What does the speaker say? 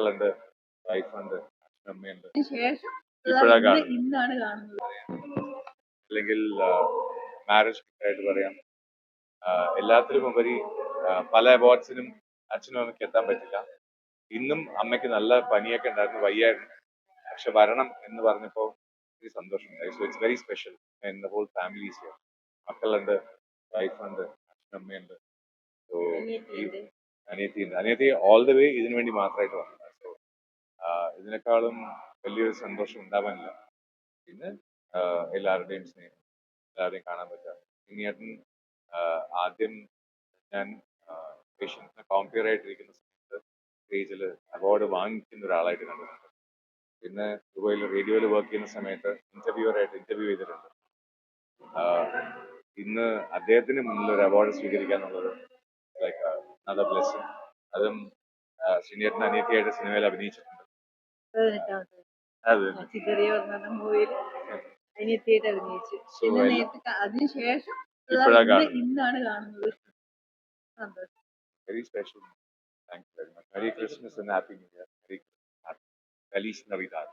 മക്കളുണ്ട് വൈഫുണ്ട് അമ്മയുണ്ട്. ഇപ്പോഴാ കാണുന്നത്. അല്ലെങ്കിൽ മാരേജ് ആയിട്ട് പറയാം. എല്ലാത്തിനും എല്ലാത്തിലും ഉപരി പല അവാർഡ്സിനും അച്ഛനും അമ്മയ്ക്ക് എത്താൻ പറ്റില്ല. ഇന്നും അമ്മയ്ക്ക് നല്ല പനിയൊക്കെ ഉണ്ടായിരുന്നു വയ്യായിരുന്നു. പക്ഷെ വരണം എന്ന് പറഞ്ഞപ്പോൾ ഒത്തിരി സന്തോഷമുണ്ടായി. So it's very special in the whole families here മക്കളുണ്ട് വൈഫുണ്ട് അച്ഛനമ്മയുണ്ട് സോ. അനിയത്തിയുണ്ട്. അനിയത്തി ഓൾ ദ വേ ഇതിനു വേണ്ടി മാത്രമായിട്ട് വന്നതാണ് സോ ഇതിനേക്കാളും വലിയൊരു സന്തോഷം ഉണ്ടാവാനില്ല. പിന്നെ എല്ലാവരുടെയും സ്നേഹം എല്ലാവരെയും കാണാൻ പറ്റുക. ഇനിയേട്ടൻ ആദ്യം ഞാൻ പേഷ്യൻസിനെ കോമ്പയർ ആയിട്ടിരിക്കുന്ന സമയത്ത് സ്റ്റേജിൽ അവാർഡ് വാങ്ങിക്കുന്ന ഒരാളായിട്ട് കണ്ടിട്ടുണ്ട്. പിന്നെ ദുബായിൽ റേഡിയോയിൽ വർക്ക് ചെയ്യുന്ന സമയത്ത് ഇന്റർവ്യൂവർ ആയിട്ട് ഇന്റർവ്യൂ ചെയ്തിട്ടുണ്ട്. ഇന്ന് അദ്ദേഹത്തിന് മുന്നിൽ ഒരു അവാർഡ് സ്വീകരിക്കുക എന്നുള്ളത് ലൈക്ക് ബ്ലെസ്സിങ് അതും സീനിയറിന് അനിയത്തിയായിട്ട് സിനിമയിൽ അഭിനയിച്ചിട്ടുണ്ട്. അത് ചിതറിയ പറഞ്ഞ മൂവിയിൽ അനിയത്തിയായിട്ട് അഭിനയിച്ചു പിന്നെ നേരത്തെ അതിനുശേഷം. ഇന്നാണ് കാണുന്നത് സന്തോഷം very special. Thank you very much. Merry Christmas and Happy New Year. Merry Christmas. Feliz Navidad.